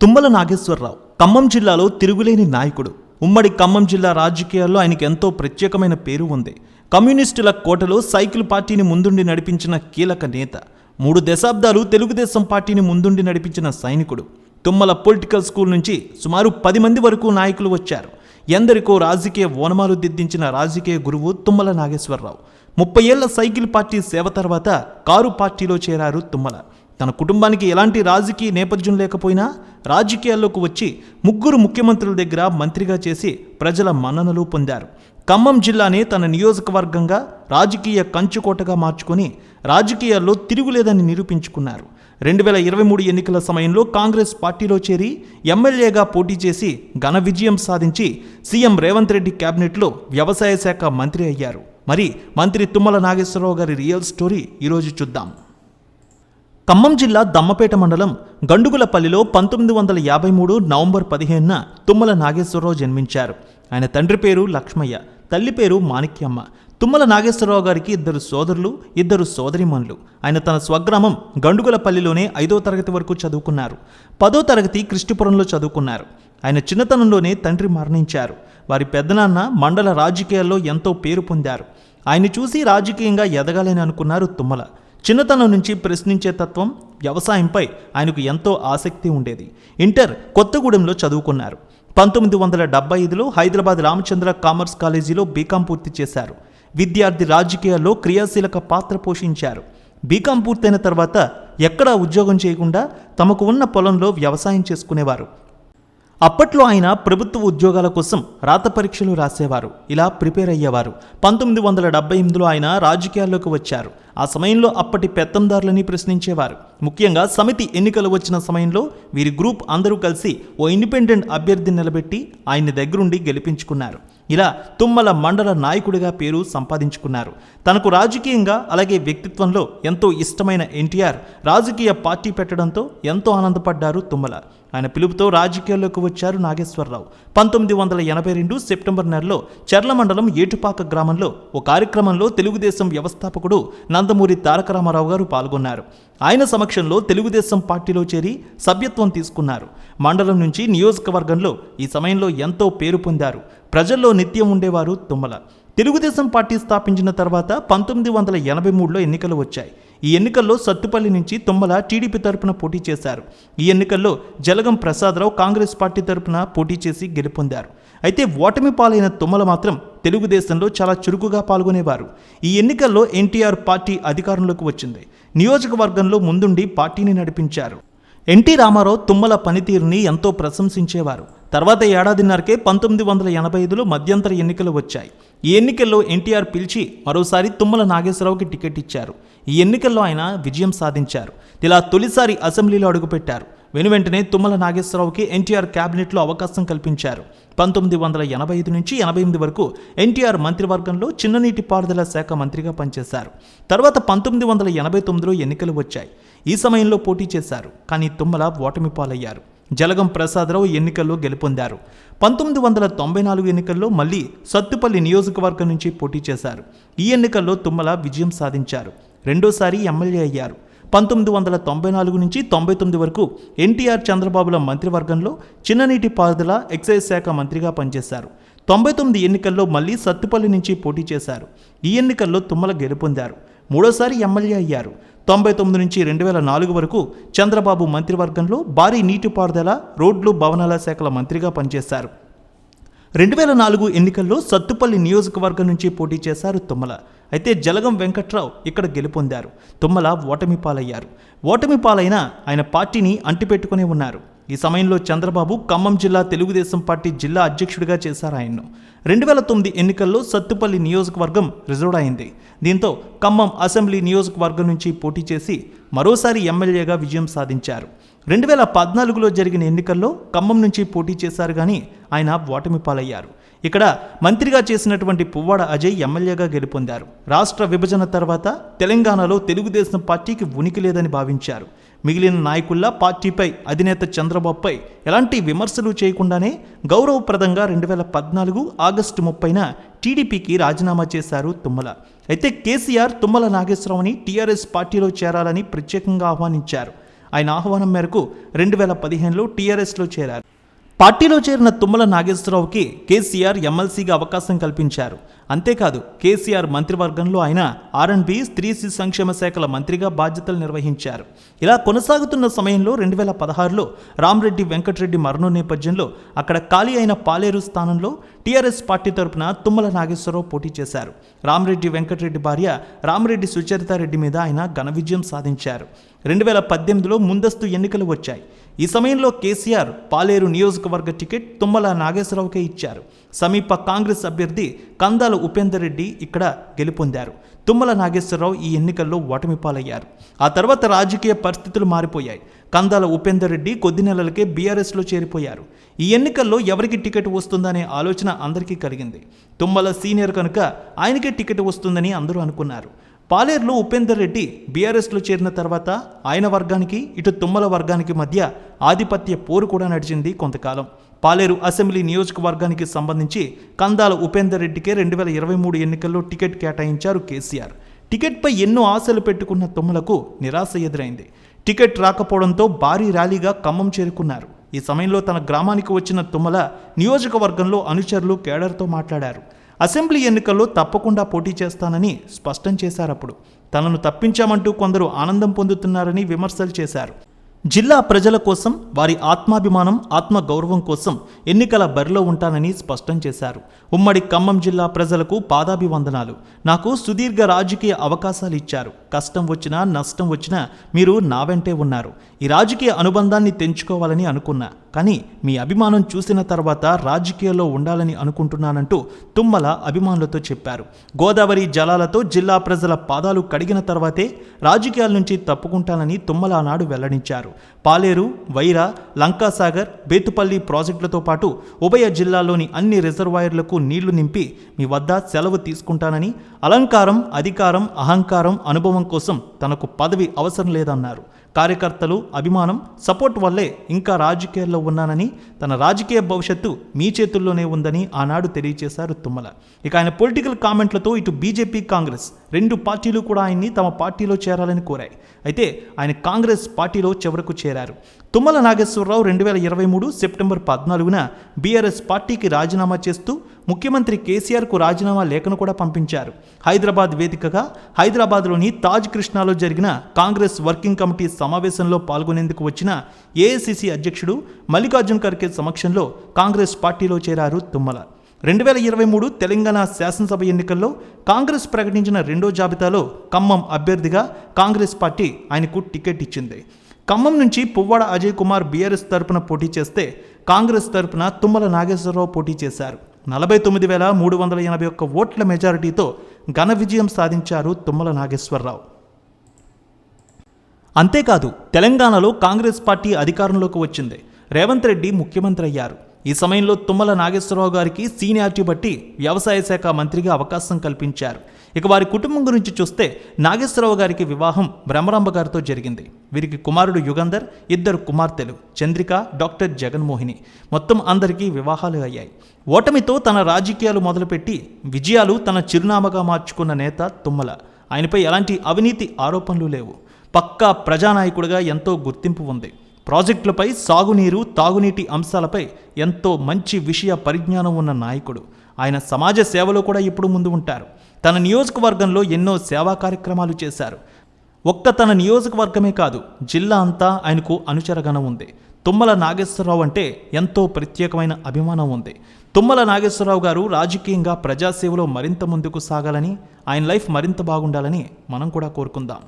తుమ్మల నాగేశ్వరరావు ఖమ్మం జిల్లాలో తిరుగులేని నాయకుడు. ఉమ్మడి ఖమ్మం జిల్లా రాజకీయాల్లో ఆయనకి ఎంతో ప్రత్యేకమైన పేరు ఉంది. కమ్యూనిస్టుల కోటలో సైకిల్ పార్టీని ముందుండి నడిపించిన కీలక నేత. మూడు దశాబ్దాలు తెలుగుదేశం పార్టీని ముందుండి నడిపించిన సైనికుడు. తుమ్మల పొలిటికల్ స్కూల్ నుంచి సుమారు పది మంది వరకు నాయకులు వచ్చారు. ఎందరికో రాజకీయ ఓనమాలు దిద్దించిన రాజకీయ గురువు తుమ్మల నాగేశ్వరరావు. ముప్పై ఏళ్ళ సైకిల్ పార్టీ సేవ తర్వాత కారు పార్టీలో చేరారు తుమ్మల. తన కుటుంబానికి ఎలాంటి రాజకీయ నేపథ్యం లేకపోయినా రాజకీయాల్లోకి వచ్చి ముగ్గురు ముఖ్యమంత్రుల దగ్గర మంత్రిగా చేసి ప్రజల మన్ననలు పొందారు. ఖమ్మం జిల్లానే తన నియోజకవర్గంగా రాజకీయ కంచుకోటగా మార్చుకొని రాజకీయాల్లో తిరుగులేదని నిరూపించుకున్నారు. రెండు వేల ఇరవై మూడు ఎన్నికల సమయంలో కాంగ్రెస్ పార్టీలో చేరి ఎమ్మెల్యేగా పోటీ చేసి ఘన విజయం సాధించి సీఎం రేవంత్ రెడ్డి కేబినెట్లో వ్యవసాయ శాఖ మంత్రి అయ్యారు. మరి మంత్రి తుమ్మల నాగేశ్వరరావు గారి రియల్ స్టోరీ ఈరోజు చూద్దాం. ఖమ్మం జిల్లా దమ్మపేట మండలం గండుగులపల్లిలో పంతొమ్మిది వందల యాభై మూడు నవంబర్ పదిహేనున తుమ్మల నాగేశ్వరరావు జన్మించారు. ఆయన తండ్రి పేరు లక్ష్మయ్య తల్లి పేరు మాణిక్యమ్మ. తుమ్మల నాగేశ్వరరావు గారికి ఇద్దరు సోదరులు ఇద్దరు సోదరిమణులు. ఆయన తన స్వగ్రామం గండుగులపల్లిలోనే ఐదో తరగతి వరకు చదువుకున్నారు. పదో తరగతి కృష్ణపురంలో చదువుకున్నారు. ఆయన చిన్నతనంలోనే తండ్రి మరణించారు. వారి పెద్దనాన్న మండల రాజకీయాల్లో ఎంతో పేరు పొందారు. ఆయన చూసి రాజకీయంగా ఎదగాలని అనుకున్నారు తుమ్మల. చిన్నతనం నుంచి ప్రశ్నించే తత్వం వ్యవసాయంపై ఆయనకు ఎంతో ఆసక్తి ఉండేది. ఇంటర్ కొత్తగూడెంలో చదువుకున్నారు. పంతొమ్మిది వందల డెబ్బై ఐదులో హైదరాబాద్ రామచంద్ర కామర్స్ కాలేజీలో బీకాం పూర్తి చేశారు. విద్యార్థి రాజకీయాల్లో క్రియాశీలక పాత్ర పోషించారు. బీకాం పూర్తయిన తర్వాత ఎక్కడా ఉద్యోగం చేయకుండా తమకు ఉన్న పొలంలో వ్యవసాయం చేసుకునేవారు. అప్పట్లో ఆయన ప్రభుత్వ ఉద్యోగాల కోసం రాత పరీక్షలు రాసేవారు. ఇలా ప్రిపేర్ అయ్యేవారు. పంతొమ్మిది వందల డెబ్బై ఎనిమిదిలో ఆయన రాజకీయాల్లోకి వచ్చారు. ఆ సమయంలో అప్పటి పెత్తందారులని ప్రశ్నించేవారు. ముఖ్యంగా సమితి ఎన్నికలు వచ్చిన సమయంలో వీరి గ్రూప్ అందరూ కలిసి ఓ ఇండిపెండెంట్ అభ్యర్థిని నిలబెట్టి ఆయన దగ్గరుండి గెలిపించుకున్నారు. ఇలా తుమ్మల మండల నాయకుడిగా పేరు సంపాదించుకున్నారు. తనకు రాజకీయంగా అలాగే వ్యక్తిత్వంలో ఎంతో ఇష్టమైన ఎన్టీఆర్ రాజకీయ పార్టీ పెట్టడంతో ఎంతో ఆనందపడ్డారు తుమ్మల. ఆయన పిలుపుతో రాజకీయాల్లోకి వచ్చారు నాగేశ్వరరావు. పంతొమ్మిది వందల ఎనభై రెండు సెప్టెంబర్ నెలలో చర్ల మండలం ఏటుపాక గ్రామంలో ఓ కార్యక్రమంలో తెలుగుదేశం వ్యవస్థాపకుడు నందమూరి తారక రామారావు గారు పాల్గొన్నారు. ఆయన సమక్షంలో తెలుగుదేశం పార్టీలో చేరి సభ్యత్వం తీసుకున్నారు. మండలం నుంచి నియోజకవర్గంలో ఈ సమయంలో ఎంతో పేరు పొందారు. ప్రజల్లో నిత్యం ఉండేవారు తుమ్మల. తెలుగుదేశం పార్టీ స్థాపించిన తర్వాత పంతొమ్మిది వందల ఎనభై మూడులో ఎన్నికలు వచ్చాయి. ఈ ఎన్నికల్లో సత్తుపల్లి నుంచి తుమ్మల టీడీపీ తరపున పోటీ చేశారు. ఈ ఎన్నికల్లో జలగం ప్రసాదరావు కాంగ్రెస్ పార్టీ తరపున పోటీ చేసి గెలుపొందారు. అయితే ఓటమి పాలైన తుమ్మల మాత్రం తెలుగుదేశంలో చాలా చురుకుగా పాల్గొనేవారు. ఈ ఎన్నికల్లో ఎన్టీఆర్ పార్టీ అధికారంలోకి వచ్చింది. నియోజకవర్గంలో ముందుండి పార్టీని నడిపించారు. ఎన్టీ రామారావు తుమ్మల పనితీరుని ఎంతో ప్రశంసించేవారు. తర్వాత ఏడాదిన్నరకే పంతొమ్మిది వందల ఎనభై ఐదులో మధ్యంతర ఎన్నికలు వచ్చాయి. ఈ ఎన్నికల్లో ఎన్టీఆర్ పిలిచి మరోసారి తుమ్మల నాగేశ్వరరావుకి టికెట్ ఇచ్చారు. ఈ ఎన్నికల్లో ఆయన విజయం సాధించారు. ఇలా తొలిసారి అసెంబ్లీలో అడుగుపెట్టారు. వెనువెంటనే తుమ్మల నాగేశ్వరరావుకి ఎన్టీఆర్ క్యాబినెట్లో అవకాశం కల్పించారు. పంతొమ్మిది వందల ఎనభై ఐదు నుంచి ఎనభై ఎనిమిది వరకు ఎన్టీఆర్ మంత్రివర్గంలో చిన్ననీటి పారుదల శాఖ మంత్రిగా పనిచేశారు. తర్వాత పంతొమ్మిది వందల ఎనభై తొమ్మిదిలో ఎన్నికలు వచ్చాయి. ఈ సమయంలో పోటీ చేశారు. కానీ తుమ్మల ఓటమి పాలయ్యారు జలగం ప్రసాదరావు ఎన్నికల్లో గెలుపొందారు. పంతొమ్మిది వందల తొంభై నాలుగు ఎన్నికల్లో మళ్ళీ సత్తుపల్లి నియోజకవర్గం నుంచి పోటీ చేశారు. ఈ ఎన్నికల్లో తుమ్మల విజయం సాధించారు. రెండోసారి ఎమ్మెల్యే అయ్యారు. పంతొమ్మిది వందల తొంభై నాలుగు నుంచి తొంభై తొమ్మిది వరకు ఎన్టీఆర్ చంద్రబాబుల మంత్రివర్గంలో చిన్ననీటి పారుదల ఎక్సైజ్ శాఖ మంత్రిగా పనిచేశారు. తొంభై తొమ్మిది ఎన్నికల్లో మళ్ళీ సత్తుపల్లి నుంచి పోటీ చేశారు. ఈ ఎన్నికల్లో తుమ్మల గెలుపొందారు. మూడోసారి ఎమ్మెల్యే అయ్యారు. తొంభై తొమ్మిది నుంచి రెండు వేల నాలుగు వరకు చంద్రబాబు మంత్రివర్గంలో భారీ నీటిపారుదల రోడ్లు భవనాల శాఖల మంత్రిగా పనిచేశారు. రెండు వేల నాలుగు ఎన్నికల్లో సత్తుపల్లి నియోజకవర్గం నుంచి పోటీ చేశారు తుమ్మల. అయితే జలగం వెంకట్రావు ఇక్కడ గెలుపొందారు. తుమ్మల ఓటమి పాలయ్యారు ఓటమి పాలైన ఆయన పార్టీని అంటిపెట్టుకునే ఉన్నారు. ఈ సమయంలో చంద్రబాబు ఖమ్మం జిల్లా తెలుగుదేశం పార్టీ జిల్లా అధ్యక్షుడిగా చేశారు ఆయన్ను. రెండు వేల తొమ్మిది ఎన్నికల్లో సత్తుపల్లి నియోజకవర్గం రిజర్వ్ అయింది. దీంతో ఖమ్మం అసెంబ్లీ నియోజకవర్గం నుంచి పోటీ చేసి మరోసారి ఎమ్మెల్యేగా విజయం సాధించారు. రెండు వేల పద్నాలుగులో జరిగిన ఎన్నికల్లో ఖమ్మం నుంచి పోటీ చేశారు కానీ ఆయన ఓటమి పాలయ్యారు. ఇక్కడ మంత్రిగా చేసినటువంటి పువ్వాడ అజయ్ ఎమ్మెల్యేగా గెలుపొందారు. రాష్ట్ర విభజన తర్వాత తెలంగాణలో తెలుగుదేశం పార్టీకి ఉనికి లేదని భావించారు. మిగిలిన నాయకుల్లా పార్టీపై అధినేత చంద్రబాబుపై ఎలాంటి విమర్శలు చేయకుండానే గౌరవప్రదంగా రెండు వేల పద్నాలుగు ఆగస్టు ముప్పైన టీడీపీకి రాజీనామా చేశారు తుమ్మల. అయితే కేసీఆర్ తుమ్మల నాగేశ్వరరావుని టీఆర్ఎస్ పార్టీలో చేరాలని ప్రత్యేకంగా ఆహ్వానించారు. ఆయన ఆహ్వానం మేరకు రెండు వేల పదిహేనులో టీఆర్ఎస్లో చేరారు. పార్టీలో చేరిన తుమ్మల నాగేశ్వరరావుకి కేసీఆర్ ఎమ్మెల్సీగా అవకాశం కల్పించారు. అంతేకాదు కేసీఆర్ మంత్రివర్గంలో ఆయన ఆర్ఎండ్బి స్త్రీ శిశు సంక్షేమ శాఖల మంత్రిగా బాధ్యతలు నిర్వహించారు. ఇలా కొనసాగుతున్న సమయంలో రెండు వేల పదహారులో రామ్రెడ్డి వెంకటరెడ్డి మరణం నేపథ్యంలో అక్కడ ఖాళీ అయిన పాలేరు స్థానంలో టీఆర్ఎస్ పార్టీ తరపున తుమ్మల నాగేశ్వరరావు పోటీ చేశారు. రామ్రెడ్డి వెంకటరెడ్డి భార్య రామరెడ్డి సుచరితారెడ్డి మీద ఆయన ఘన విజయం సాధించారు. రెండు వేల పద్దెనిమిదిలో ముందస్తు ఎన్నికలు వచ్చాయి. ఈ సమయంలో కేసీఆర్ పాలేరు నియోజకవర్గ టికెట్ తుమ్మల నాగేశ్వరరావుకే ఇచ్చారు. సమీప కాంగ్రెస్ అభ్యర్థి కందాల ఉపేందర్ రెడ్డి ఇక్కడ గెలుపొందారు. తుమ్మల నాగేశ్వరరావు ఈ ఎన్నికల్లో ఓటమి పాలయ్యారు ఆ తర్వాత రాజకీయ పరిస్థితులు మారిపోయాయి. కందాల ఉపేందర్ రెడ్డి కొద్ది నెలలకే బీఆర్ఎస్లో చేరిపోయారు. ఈ ఎన్నికల్లో ఎవరికి టికెట్ వస్తుందనే ఆలోచన అందరికీ కలిగింది. తుమ్మల సీనియర్ కనుక ఆయనకే టికెట్ వస్తుందని అందరూ అనుకున్నారు. పాలేరులో ఉపేందర్ రెడ్డి బీఆర్ఎస్లో చేరిన తర్వాత ఆయన వర్గానికి ఇటు తుమ్మల వర్గానికి మధ్య ఆధిపత్య పోరు కూడా నడిచింది కొంతకాలం. పాలేరు అసెంబ్లీ నియోజకవర్గానికి సంబంధించి కందాల ఉపేందర్ రెడ్డికే రెండు వేల ఇరవై మూడు ఎన్నికల్లో టికెట్ కేటాయించారు కేసీఆర్. టికెట్పై ఎన్నో ఆశలు పెట్టుకున్న తుమ్మలకు నిరాశ ఎదురైంది. టికెట్ రాకపోవడంతో భారీ ర్యాలీగా ఖమ్మం చేరుకున్నారు. ఈ సమయంలో తన గ్రామానికి వచ్చిన తుమ్మల నియోజకవర్గంలో అనుచరులు కేడర్తో మాట్లాడారు. అసెంబ్లీ ఎన్నికల్లో తప్పకుండా పోటీ చేస్తానని స్పష్టం చేశారప్పుడు. తనను తప్పించామంటూ కొందరు ఆనందం పొందుతున్నారని విమర్శలు చేశారు. జిల్లా ప్రజల కోసం వారి ఆత్మాభిమానం ఆత్మగౌరవం కోసం ఎన్నికల బరిలో ఉంటానని స్పష్టం చేశారు. ఉమ్మడి ఖమ్మం జిల్లా ప్రజలకు పాదాభివందనాలు. నాకు సుదీర్ఘ రాజకీయ అవకాశాలు ఇచ్చారు. కష్టం వచ్చినా నష్టం వచ్చినా మీరు నా వెంటే ఉన్నారు. ఈ రాజకీయ అనుబంధాన్ని తెంచుకోవాలని అనుకున్నా. కానీ మీ అభిమానం చూసిన తర్వాత రాజకీయాల్లో ఉండాలని అనుకుంటున్నానంటూ తుమ్మల అభిమానులతో చెప్పారు. గోదావరి జలాలతో జిల్లా ప్రజల పాదాలు కడిగిన తర్వాతే రాజకీయాల నుంచి తప్పుకుంటానని తుమ్మల ఆనాడు వెల్లడించారు. పాలేరు వైరా లంకాసాగర్ బేతుపల్లి ప్రాజెక్టులతో పాటు ఉభయ జిల్లాలోని అన్ని రిజర్వాయర్లకు నీళ్ళు నింపి మీ వద్ద సెలవు తీసుకుంటానని అలంకారం అధికారం అహంకారం అనుభవం కోసం తనకు పదవి అవసరం లేదన్నారు. కార్యకర్తలు అభిమానం సపోర్ట్ వల్లే ఇంకా రాజకీయాల్లో ఉన్నానని తన రాజకీయ భవిష్యత్తు మీ చేతుల్లోనే ఉందని ఆనాడు తెలియజేశారు తుమ్మల. ఇక ఆయన పొలిటికల్ కామెంట్లతో ఇటు బీజేపీ కాంగ్రెస్ రెండు పార్టీలు కూడా ఆయన్ని తమ పార్టీలో చేరాలని కోరాయి. అయితే ఆయన కాంగ్రెస్ పార్టీలో చివరకు చేరారు. తుమ్మల నాగేశ్వరరావు రెండు వేల ఇరవై మూడు సెప్టెంబర్ పద్నాలుగున బీఆర్ఎస్ పార్టీకి రాజీనామా చేస్తూ ముఖ్యమంత్రి కేసీఆర్కు రాజీనామా లేఖను కూడా పంపించారు. హైదరాబాద్ వేదికగా హైదరాబాద్లోని తాజ్ కృష్ణాలో జరిగిన కాంగ్రెస్ వర్కింగ్ కమిటీ సమావేశంలో పాల్గొనేందుకు వచ్చిన ఏఐసిసి అధ్యక్షుడు మల్లికార్జున్ ఖర్గే సమక్షంలో కాంగ్రెస్ పార్టీలో చేరారు తుమ్మల. రెండు వేల ఇరవై మూడు తెలంగాణ శాసనసభ ఎన్నికల్లో కాంగ్రెస్ ప్రకటించిన రెండో జాబితాలో ఖమ్మం అభ్యర్థిగా కాంగ్రెస్ పార్టీ ఆయనకు టికెట్ ఇచ్చింది. ఖమ్మం నుంచి పువ్వాడ అజయ్ కుమార్ బీఆర్ఎస్ తరపున పోటీ చేస్తే కాంగ్రెస్ తరపున తుమ్మల నాగేశ్వరరావు పోటీ చేశారు. నలభై తొమ్మిది వేల మూడు వందల ఎనభై ఒక్క ఓట్ల మెజారిటీతో ఘన విజయం సాధించారు తుమ్మల నాగేశ్వరరావు. అంతేకాదు తెలంగాణలో కాంగ్రెస్ పార్టీ అధికారంలోకి వచ్చింది. రేవంత్ రెడ్డి ముఖ్యమంత్రి అయ్యారు. ఈ సమయంలో తుమ్మల నాగేశ్వరరావు గారికి సీనియారిటీ బట్టి వ్యవసాయ శాఖ మంత్రిగా అవకాశం కల్పించారు. ఇక వారి కుటుంబం గురించి చూస్తే నాగేశ్వరరావు గారికి వివాహం బ్రహ్మరాంబ గారితో జరిగింది. వీరికి కుమారుడు యుగంధర్ ఇద్దరు కుమార్తెలు చంద్రిక డాక్టర్ జగన్మోహిని. మొత్తం అందరికీ వివాహాలు అయ్యాయి. ఓటమితో తన రాజకీయాలు మొదలుపెట్టి విజయాలు తన చిరునామాగా మార్చుకున్న నేత తుమ్మల. ఆయనపై ఎలాంటి అవినీతి ఆరోపణలు లేవు. పక్కా ప్రజానాయకుడిగా ఎంతో గుర్తింపు ఉంది. ప్రాజెక్టులపై సాగునీరు తాగునీటి అంశాలపై ఎంతో మంచి విషయ పరిజ్ఞానం ఉన్న నాయకుడు. ఆయన సమాజ సేవలో కూడా ఇప్పుడు ముందు ఉంటారు. తన నియోజకవర్గంలో ఎన్నో సేవా కార్యక్రమాలు చేశారు. ఒక్క తన నియోజకవర్గమే కాదు జిల్లా అంతా ఆయనకు అనుచరగణం ఉంది. తుమ్మల నాగేశ్వరరావు అంటే ఎంతో ప్రత్యేకమైన అభిమానం ఉంది. తుమ్మల నాగేశ్వరరావు గారు రాజకీయంగా ప్రజాసేవలో మరింత ముందుకు సాగాలని ఆయన లైఫ్ మరింత బాగుండాలని మనం కూడా కోరుకుందాం.